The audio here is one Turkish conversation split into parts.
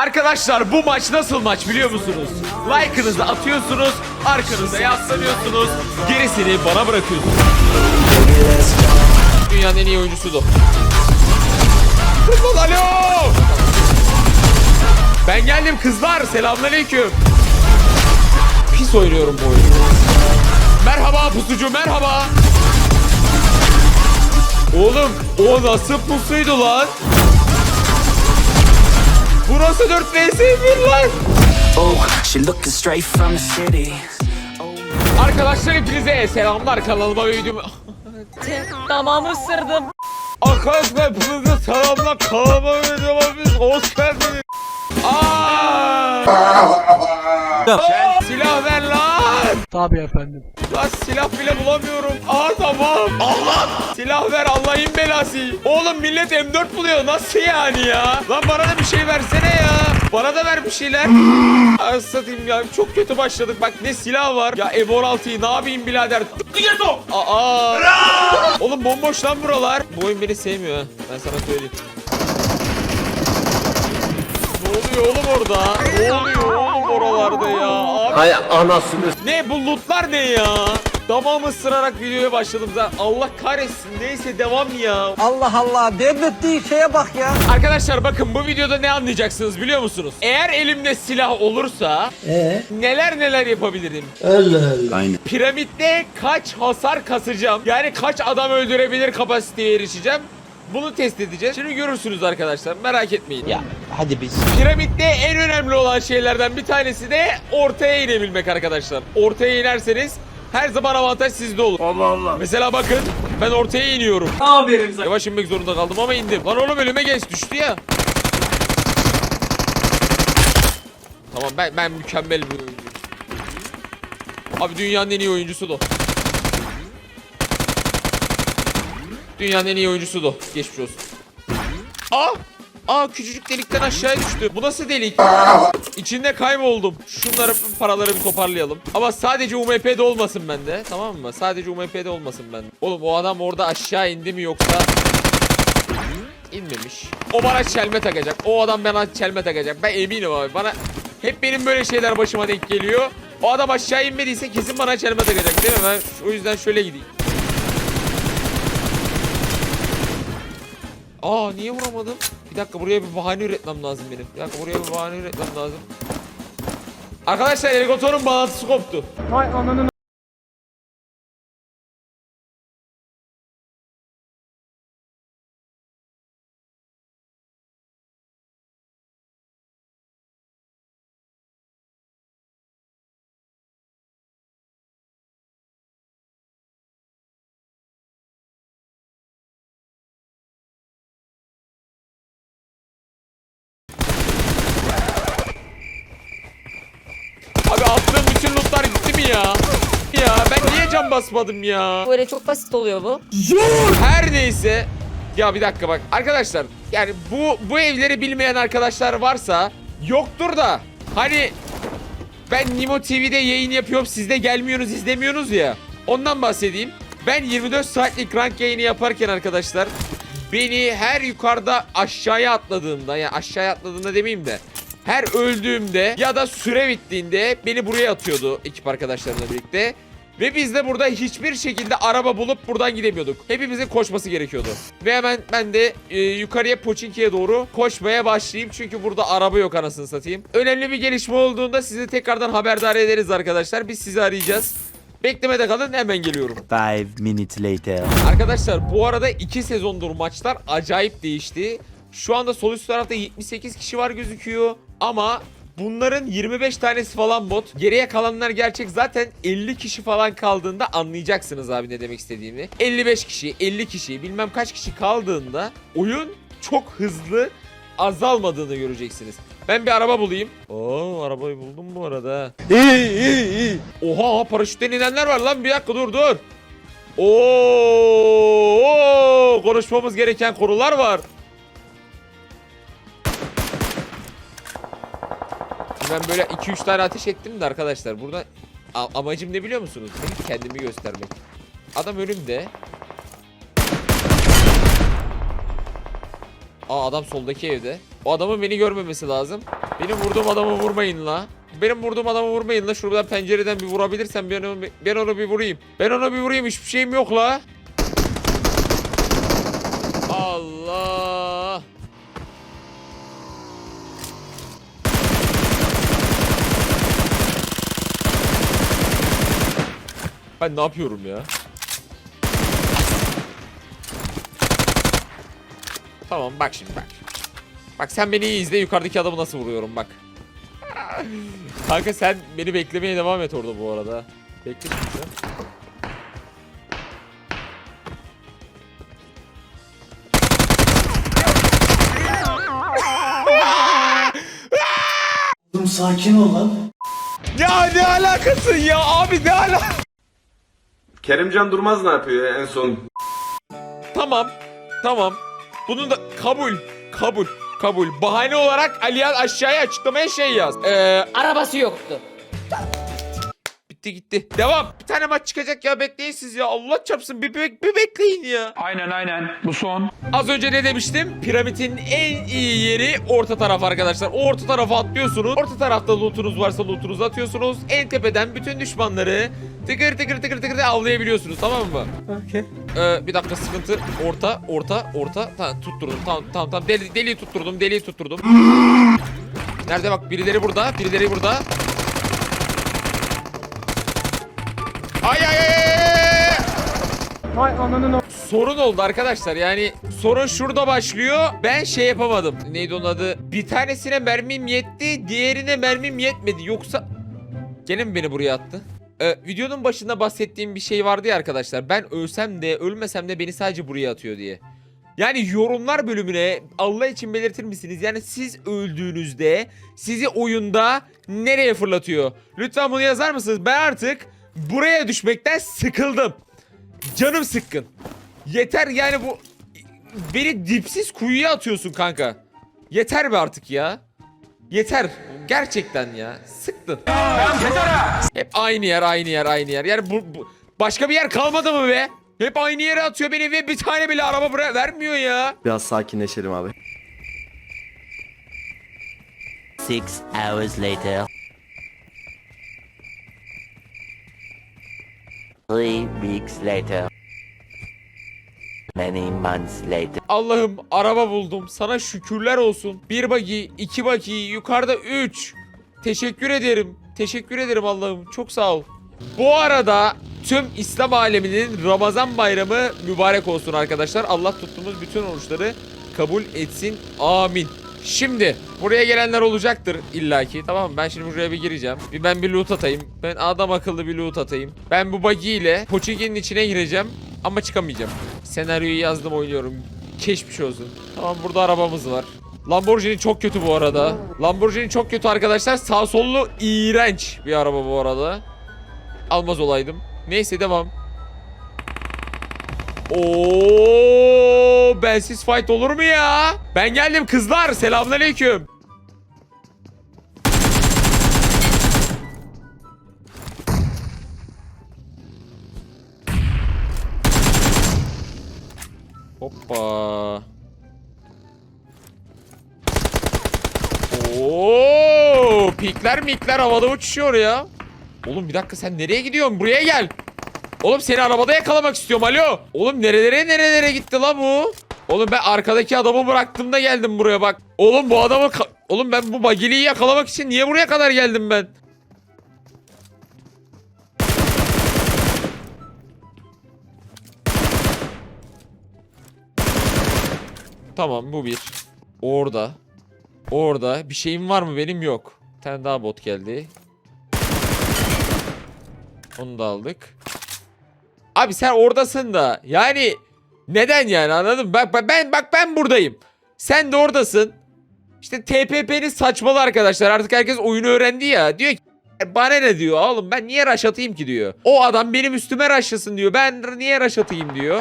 Arkadaşlar bu maç nasıl maç biliyor musunuz? Like'ınızı atıyorsunuz, arkanıza yaslanıyorsunuz, gerisini bana bırakıyorsunuz. Dünyanın en iyi oyuncusu da. Futbol alo! Ben geldim kızlar, selamünaleyküm. Pis oynuyorum bu oyunu. Merhaba pusucu, merhaba. Oğlum, o nasıl pusuydu lan? Burası 4 vs 1 lan. Oh, she looking straight from the city. Arkadaşlar hepinize selamlar kanalıma ve videoma. Tamamı ısırdım. Arkadaşlar hepinize selamlar kanalıma ve videoma biz hoş geldiniz. Aa! Silah ver lan. Tabii efendim. Lan silah bile bulamıyorum. Aa tamam. Allah. Silah ver Allah'ın belası. Oğlum millet M4 buluyor. Nasıl yani ya? Lan bana da bir şey versene ya. Bana da ver bir şeyler. Ay satayım ya. Çok kötü başladık. Bak ne silah var. Ya M16'yı ne yapayım birader? Aa. Oğlum bomboş lan buralar. Bu oyun beni sevmiyor. Ben sana söyleyeyim. Oluyor oğlum orada? Ne oluyor oğlum oralarda ya? Abi Hay anasını ne bu lootlar ne ya? Damağımı ısırarak videoya başladım zaten. Allah kahretsin. Neyse devam ya. Allah Allah devrettiği şeye bak ya. Arkadaşlar bakın bu videoda ne anlayacaksınız biliyor musunuz? Eğer elimde silah olursa neler neler yapabilirim? Aynen. Piramitte kaç hasar kasacağım? Yani kaç adam öldürebilir kapasiteye erişeceğim? Bunu test edeceğiz. Şimdi görürsünüz arkadaşlar. Merak etmeyin. Ya Hadi biz. Piramitte en önemli olan şeylerden bir tanesi de ortaya inebilmek arkadaşlar. Ortaya inerseniz her zaman avantaj sizde olur. Allah Allah. Mesela bakın ben ortaya iniyorum. Aferin sana. Yavaş inmek zorunda kaldım ama indim. Lan oğlum ölüme geç düştü ya. Tamam ben ben mükemmel bir oyuncuyum. Abi dünyanın en iyi oyuncusu da. Dünyanın en iyi oyuncusu da. Geçmiş olsun. Aa! Aa küçücük delikten aşağıya düştü. Bu nasıl delik? İçinde kayboldum. Şunları paraları bir toparlayalım. Ama sadece UMP'de olmasın bende. Tamam mı? Sadece UMP'de olmasın bende. Oğlum o adam orada aşağı indi mi yoksa inmemiş. O bana çelme takacak. O adam bana çelme takacak. Ben eminim abi. Bana hep benim böyle şeyler başıma denk geliyor. O adam aşağı inmediyse kesin bana çelme takacak değil mi? Ben o yüzden şöyle gideyim. Aa niye vuramadım? Bir dakika buraya bir bahane üretmem lazım benim. Bir dakika buraya bir bahane üretmem lazım. Arkadaşlar Ergoton'un bağlantısı koptu. Vay ananın ya? Ya ben niye cam basmadım ya? Böyle çok basit oluyor bu. Her neyse. Ya bir dakika bak. Arkadaşlar yani bu bu evleri bilmeyen arkadaşlar varsa yoktur da. Hani ben Nimo TV'de yayın yapıyorum. Siz de gelmiyorsunuz, izlemiyorsunuz ya. Ondan bahsedeyim. Ben 24 saatlik rank yayını yaparken arkadaşlar beni her yukarıda aşağıya atladığımda yani aşağıya atladığımda demeyeyim de her öldüğümde ya da süre bittiğinde beni buraya atıyordu ekip arkadaşlarımla birlikte. Ve biz de burada hiçbir şekilde araba bulup buradan gidemiyorduk. Hepimizin koşması gerekiyordu. Ve hemen ben de e, yukarıya Poçinki'ye doğru koşmaya başlayayım. Çünkü burada araba yok anasını satayım. Önemli bir gelişme olduğunda sizi tekrardan haberdar ederiz arkadaşlar. Biz sizi arayacağız. Beklemede kalın hemen geliyorum. Five minutes later. Arkadaşlar bu arada 2 sezondur maçlar acayip değişti. Şu anda sol üst tarafta 78 kişi var gözüküyor. Ama bunların 25 tanesi falan bot. Geriye kalanlar gerçek. Zaten 50 kişi falan kaldığında anlayacaksınız abi ne demek istediğimi. 55 kişi, 50 kişi, bilmem kaç kişi kaldığında oyun çok hızlı azalmadığını göreceksiniz. Ben bir araba bulayım. Oo arabayı buldum bu arada. İyi iyi iyi. Oha paraşütten inenler var lan bir dakika dur dur. Oo, konuşmamız gereken konular var. Ben böyle 2-3 tane ateş ettim de arkadaşlar burada amacım ne biliyor musunuz? Benim kendimi göstermek. Adam önümde. Aa adam soldaki evde. O adamın beni görmemesi lazım. Benim vurduğum adamı vurmayın la. Benim vurduğum adamı vurmayın la. Şuradan pencereden bir vurabilirsem ben onu, ben onu bir vurayım. Ben onu bir vurayım. Hiçbir şeyim yok la. Allah. Ben ne yapıyorum ya? Tamam bak şimdi bak. Bak sen beni iyi izle yukarıdaki adamı nasıl vuruyorum bak. Kanka sen beni beklemeye devam et orada bu arada. Bekle şimdi. Sakin ol lan. Ya ne alakası ya abi ne ala Kerimcan Durmaz ne yapıyor en son? Tamam. Tamam. Bunu da kabul. Kabul. Kabul. Bahane olarak Aliyan aşağıya açıklamaya şey yaz. Ee, Arabası yoktu. Bitti gitti. Devam. Bir tane maç çıkacak ya bekleyin siz ya. Allah çarpsın bir, bir, bir bekleyin ya. Aynen aynen. Bu son. Az önce ne demiştim? Piramidin en iyi yeri orta taraf arkadaşlar. O orta tarafa atlıyorsunuz. Orta tarafta lootunuz varsa lootunuzu atıyorsunuz. En tepeden bütün düşmanları tıkır tıkır tıkır tıkır avlayabiliyorsunuz tamam mı? Okey. Ee, bir dakika sıkıntı. Orta, orta, orta. Tamam tutturdum. Tamam, tamam, tamam. Deli, deliği tutturdum, deliği tutturdum. Nerede bak? Birileri burada, birileri burada. Ay ay ay, ay! ay! Vay ananın o. Sorun oldu arkadaşlar. Yani sorun şurada başlıyor. Ben şey yapamadım. Neydi onun adı? Bir tanesine mermim yetti, diğerine mermim yetmedi. Yoksa gene mi beni buraya attı? Ee, videonun başında bahsettiğim bir şey vardı ya arkadaşlar. Ben ölsem de ölmesem de beni sadece buraya atıyor diye. Yani yorumlar bölümüne Allah için belirtir misiniz? Yani siz öldüğünüzde sizi oyunda nereye fırlatıyor? Lütfen bunu yazar mısınız? Ben artık buraya düşmekten sıkıldım. Canım sıkkın. Yeter yani bu beni dipsiz kuyuya atıyorsun kanka. Yeter be artık ya. Yeter. Gerçekten ya. Sıktın. Hep aynı yer, aynı yer, aynı yer. Yani bu, bu- başka bir yer kalmadı mı be? Hep aynı yere atıyor beni ve bir tane bile araba buraya vermiyor ya. Biraz sakinleşelim abi. Six hours later. Three weeks later. Many months later. Allah'ım araba buldum. Sana şükürler olsun. Bir bagi, iki bagi, yukarıda üç. Teşekkür ederim. Teşekkür ederim Allah'ım. Çok sağ ol. Bu arada tüm İslam aleminin Ramazan bayramı mübarek olsun arkadaşlar. Allah tuttuğumuz bütün oruçları kabul etsin. Amin. Şimdi buraya gelenler olacaktır illaki. Tamam mı? Ben şimdi buraya bir gireceğim. Bir ben bir loot atayım. Ben adam akıllı bir loot atayım. Ben bu buggy ile Pochinki'nin içine gireceğim ama çıkamayacağım. Senaryoyu yazdım oynuyorum. Geçmiş olsun. Tamam burada arabamız var. Lamborghini çok kötü bu arada. Lamborghini çok kötü arkadaşlar. Sağ sollu iğrenç bir araba bu arada. Almaz olaydım. Neyse devam. Oo, bensiz fight olur mu ya? Ben geldim kızlar. Selamünaleyküm. Hoppa. Oo, pikler mikler havada uçuşuyor ya. Oğlum bir dakika sen nereye gidiyorsun? Buraya gel. Oğlum seni arabada yakalamak istiyorum alo. Oğlum nerelere nerelere gitti lan bu? Oğlum ben arkadaki adamı bıraktım da geldim buraya bak. Oğlum bu adamı... Oğlum ben bu bagiliyi yakalamak için niye buraya kadar geldim ben? Tamam bu bir. Orada. Orada. Bir şeyim var mı? Benim yok. Bir tane daha bot geldi. Onu da aldık. Abi sen oradasın da. Yani neden yani anladın mı? Bak ben bak ben buradayım. Sen de oradasın. İşte TPP'nin saçmalı arkadaşlar. Artık herkes oyunu öğrendi ya. Diyor ki "E, bana ne diyor oğlum ben niye rush atayım ki diyor. O adam benim üstüme rushlasın diyor. Ben niye rush atayım diyor.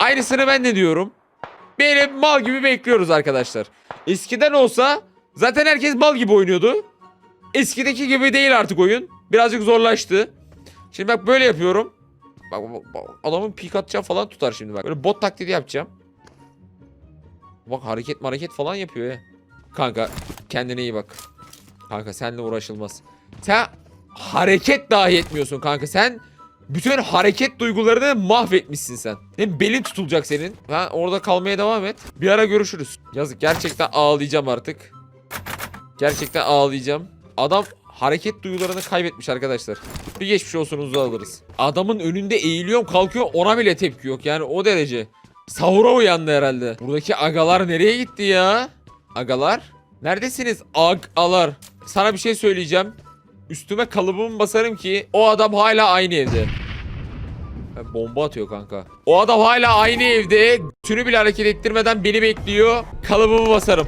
Aynısını ben de diyorum. Benim mal gibi bekliyoruz arkadaşlar. Eskiden olsa zaten herkes mal gibi oynuyordu. Eskideki gibi değil artık oyun. Birazcık zorlaştı. Şimdi bak böyle yapıyorum. Bak, bak, bak, adamın pik atacağı falan tutar şimdi bak. Böyle bot taklidi yapacağım. Bak hareket hareket falan yapıyor ya. Kanka kendine iyi bak. Kanka seninle uğraşılmaz. Sen hareket dahi etmiyorsun kanka. Sen bütün hareket duygularını mahvetmişsin sen. Hem belin tutulacak senin. Ha, orada kalmaya devam et. Bir ara görüşürüz. Yazık gerçekten ağlayacağım artık. Gerçekten ağlayacağım. Adam hareket duygularını kaybetmiş arkadaşlar. Bir geçmiş olsun uzağa alırız. Adamın önünde eğiliyorum kalkıyor ona bile tepki yok. Yani o derece. Sahura uyandı herhalde. Buradaki agalar nereye gitti ya? Agalar? Neredesiniz agalar? Sana bir şey söyleyeceğim. Üstüme kalıbımı basarım ki o adam hala aynı evde. Bomba atıyor kanka. O adam hala aynı evde. Tünü bile hareket ettirmeden beni bekliyor. Kalıbımı basarım.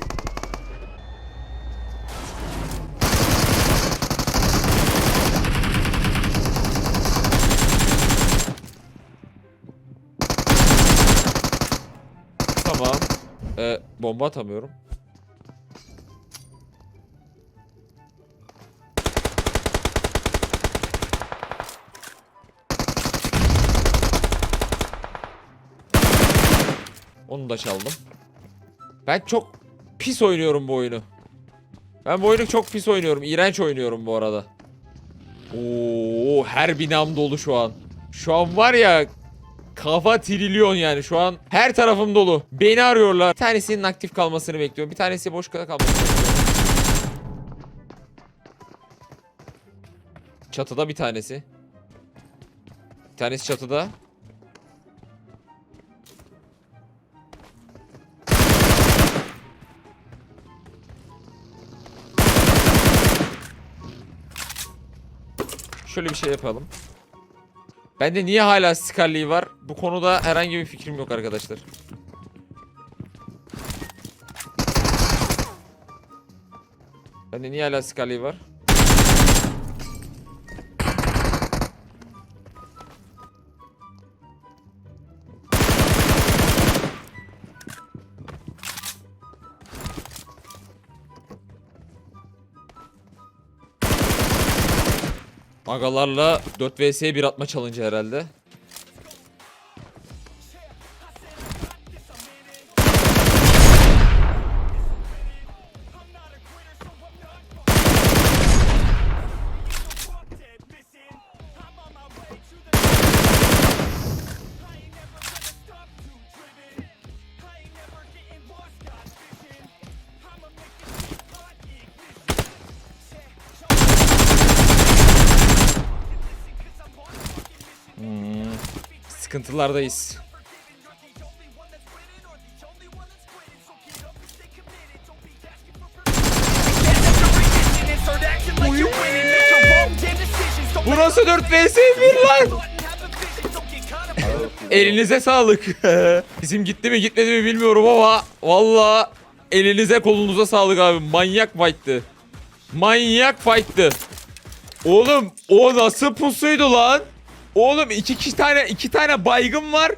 Tamam. Ee, bomba atamıyorum. Onu da çaldım. Ben çok pis oynuyorum bu oyunu. Ben bu oyunu çok pis oynuyorum. İğrenç oynuyorum bu arada. Oo, her binam dolu şu an. Şu an var ya kafa trilyon yani şu an her tarafım dolu. Beni arıyorlar. Bir tanesinin aktif kalmasını bekliyorum. Bir tanesi boş kalmasını bekliyorum. Çatıda bir tanesi. Bir tanesi çatıda. Şöyle bir şey yapalım. Bende niye hala Scarlet var? Bu konuda herhangi bir fikrim yok arkadaşlar. Bende niye hala Scarlet var? Agalarla 4 vs 1 atma challenge herhalde. Sıkıntılardayız. Bu nasıl 4 vs 1 lan? Elinize sağlık. Bizim gitti mi gitmedi mi bilmiyorum ama valla elinize kolunuza sağlık abi. Manyak fight'tı. Manyak fight'tı. Oğlum o nasıl pusuydu lan? Oğlum iki, iki tane iki tane baygın var.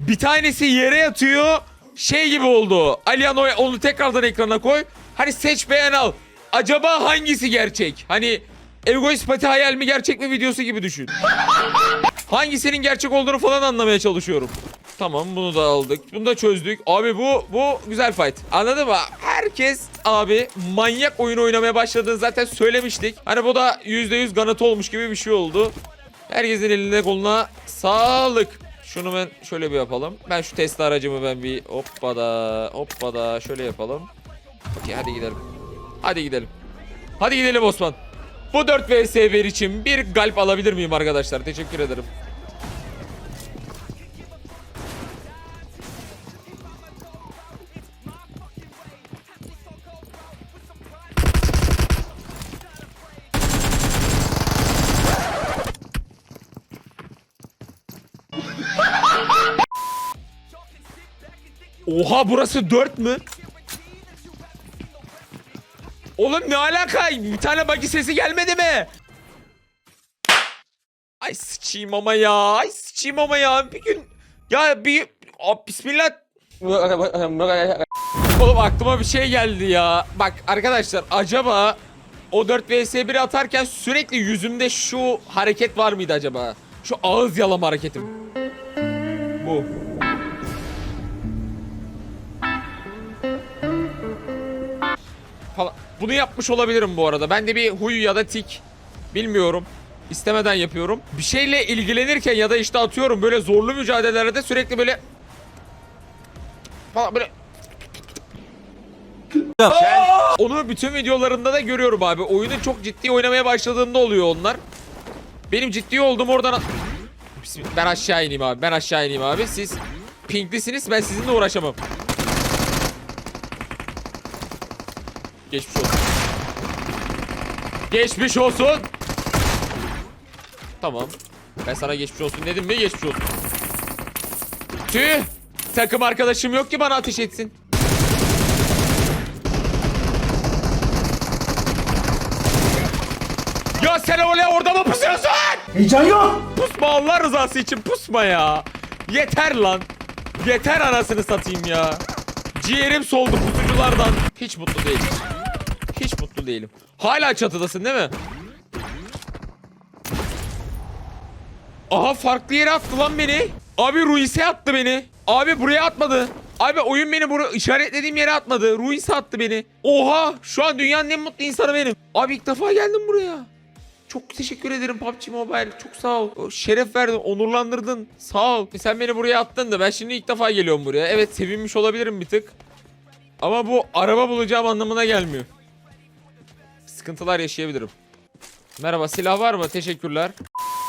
Bir tanesi yere yatıyor. Şey gibi oldu. Aliyan o- onu tekrardan ekrana koy. Hani seç beğen al. Acaba hangisi gerçek? Hani egoist pati hayal mi gerçek mi videosu gibi düşün. Hangisinin gerçek olduğunu falan anlamaya çalışıyorum. Tamam bunu da aldık. Bunu da çözdük. Abi bu bu güzel fight. Anladın mı? Herkes abi manyak oyun oynamaya başladığını zaten söylemiştik. Hani bu da %100 ganat olmuş gibi bir şey oldu. Herkesin eline koluna sağlık. Şunu ben şöyle bir yapalım. Ben şu test aracımı ben bir hoppada hoppada şöyle yapalım. Okey hadi gidelim. Hadi gidelim. Hadi gidelim Osman. Bu 4 vs 1 için bir galp alabilir miyim arkadaşlar? Teşekkür ederim. Oha burası 4 mü? Oğlum ne alaka? Bir tane bagi sesi gelmedi mi? Ay sıçayım ama ya. Ay sıçayım ama ya. Bir gün ya bir Aa, bismillah. Oğlum aklıma bir şey geldi ya. Bak arkadaşlar acaba o 4 vs 1 atarken sürekli yüzümde şu hareket var mıydı acaba? Şu ağız yalama hareketim. Bu. Falan. Bunu yapmış olabilirim bu arada. Ben de bir huy ya da tik. Bilmiyorum. İstemeden yapıyorum. Bir şeyle ilgilenirken ya da işte atıyorum böyle zorlu mücadelelerde sürekli böyle falan böyle onu bütün videolarında da görüyorum abi. Oyunu çok ciddi oynamaya başladığında oluyor onlar. Benim ciddi olduğum oradan... Bismillah. Ben aşağı ineyim abi. Ben aşağı ineyim abi. Siz pinklisiniz. Ben sizinle uğraşamam. Geçmiş olsun. Geçmiş olsun. Tamam. Ben sana geçmiş olsun dedim mi? Geçmiş olsun. Tüh. Takım arkadaşım yok ki bana ateş etsin. Ya sen öyle orada mı pusuyorsun? Heyecan yok. Pusma Allah rızası için pusma ya. Yeter lan. Yeter anasını satayım ya. Ciğerim soldu pusuculardan. Hiç mutlu değilim. Değilim. Hala çatıdasın değil mi? Aha farklı yere attı lan beni. Abi Ruiz'e attı beni. Abi buraya atmadı. Abi oyun beni buraya işaretlediğim yere atmadı. Ruiz'e attı beni. Oha şu an dünyanın en mutlu insanı benim. Abi ilk defa geldim buraya. Çok teşekkür ederim PUBG Mobile. Çok sağ ol. Şeref verdin, onurlandırdın. Sağ ol. Sen beni buraya attın da ben şimdi ilk defa geliyorum buraya. Evet sevinmiş olabilirim bir tık. Ama bu araba bulacağım anlamına gelmiyor. Sıkıntılar yaşayabilirim. Merhaba silah var mı? Teşekkürler.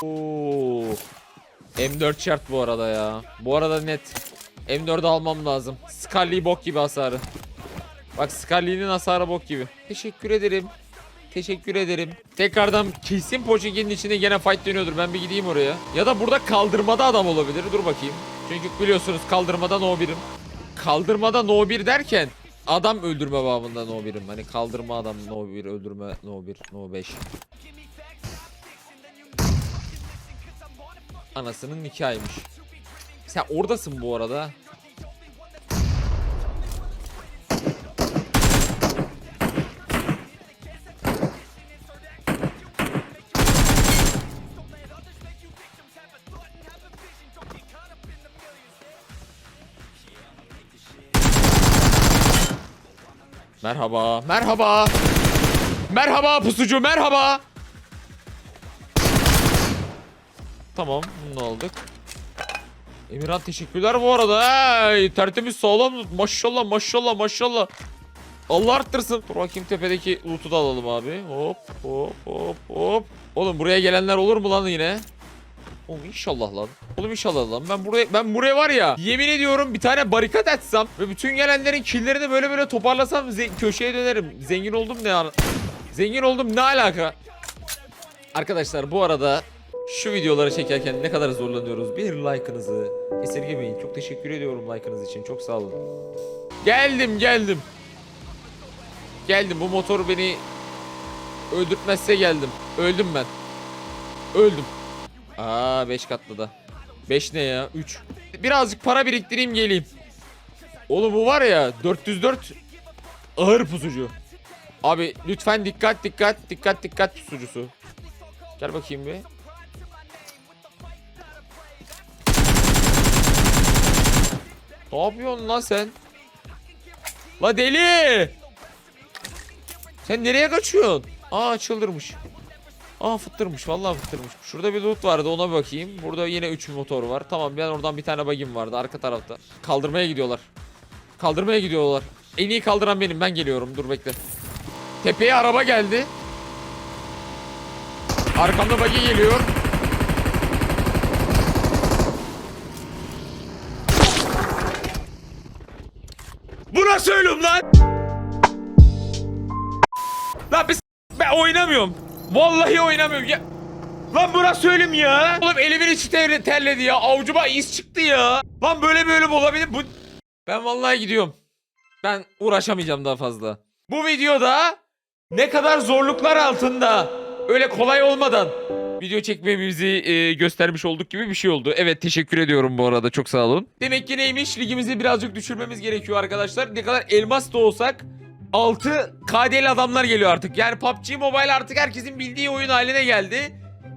Oo. M4 şart bu arada ya. Bu arada net. M4'ü almam lazım. Scully bok gibi hasarı. Bak Scully'nin hasarı bok gibi. Teşekkür ederim. Teşekkür ederim. Tekrardan kesin Pochinki'nin içinde gene fight dönüyordur. Ben bir gideyim oraya. Ya da burada kaldırmada adam olabilir. Dur bakayım. Çünkü biliyorsunuz kaldırmada no 1'im. Kaldırmada no 1 derken adam öldürme babında no 1'im. Hani kaldırma adam no 1, öldürme no 1, no 5. Anasının nikahıymış. Sen oradasın bu arada. Merhaba, merhaba. Merhaba pusucu, merhaba. Tamam, bunu aldık. Emirhan teşekkürler bu arada. Hey, tertemiz sağlam. Maşallah, maşallah, maşallah. Allah arttırsın. Dur bakayım tepedeki loot'u da alalım abi. Hop, hop, hop, hop. Oğlum buraya gelenler olur mu lan yine? Oğlum inşallah lan. Oğlum inşallah lan. Ben buraya ben buraya var ya yemin ediyorum bir tane barikat açsam ve bütün gelenlerin killerini böyle böyle toparlasam köşeye dönerim. Zengin oldum ne ara? Zengin oldum ne alaka? Arkadaşlar bu arada şu videoları çekerken ne kadar zorlanıyoruz. Bir like'ınızı esirgemeyin. Çok teşekkür ediyorum like'ınız için. Çok sağ olun. Geldim geldim. Geldim bu motor beni öldürtmezse geldim. Öldüm ben. Öldüm. Aa 5 katlı da. 5 ne ya? 3. Birazcık para biriktireyim geleyim. Oğlum bu var ya 404 ağır pusucu. Abi lütfen dikkat dikkat dikkat dikkat pusucusu. Gel bakayım bir. Ne yapıyorsun lan sen? La deli! Sen nereye kaçıyorsun? Aa çıldırmış. Aa fıttırmış vallahi fıttırmış. Şurada bir loot vardı ona bakayım. Burada yine 3 motor var. Tamam ben oradan bir tane bagim vardı arka tarafta. Kaldırmaya gidiyorlar. Kaldırmaya gidiyorlar. En iyi kaldıran benim ben geliyorum dur bekle. Tepeye araba geldi. Arkamda bagi geliyor. Bu nasıl ölüm lan? Lan biz ben oynamıyorum. Vallahi oynamıyorum ya. Lan bu nasıl ölüm ya? Oğlum elimin içi ter- terledi ya. Avucuma iz çıktı ya. Lan böyle bir ölüm olabilir. Bu... Ben vallahi gidiyorum. Ben uğraşamayacağım daha fazla. Bu videoda ne kadar zorluklar altında öyle kolay olmadan video çekmemizi e, göstermiş olduk gibi bir şey oldu. Evet teşekkür ediyorum bu arada çok sağ olun. Demek ki neymiş ligimizi birazcık düşürmemiz gerekiyor arkadaşlar. Ne kadar elmas da olsak 6 KD'li adamlar geliyor artık. Yani PUBG Mobile artık herkesin bildiği oyun haline geldi.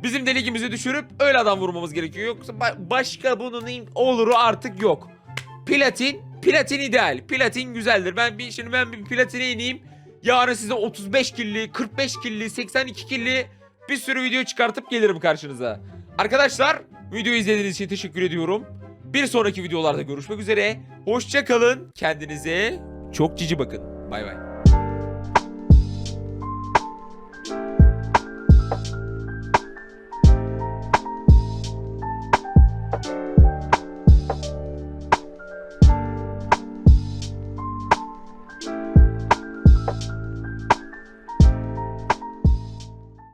Bizim de ligimizi düşürüp öyle adam vurmamız gerekiyor. Yoksa ba- başka bunun oluru artık yok. Platin, platin ideal. Platin güzeldir. Ben bir şimdi ben bir platine ineyim. Yarın size 35 killi, 45 killi, 82 killi bir sürü video çıkartıp gelirim karşınıza. Arkadaşlar videoyu izlediğiniz için teşekkür ediyorum. Bir sonraki videolarda görüşmek üzere. Hoşça kalın. Kendinize çok cici bakın. Bay bay.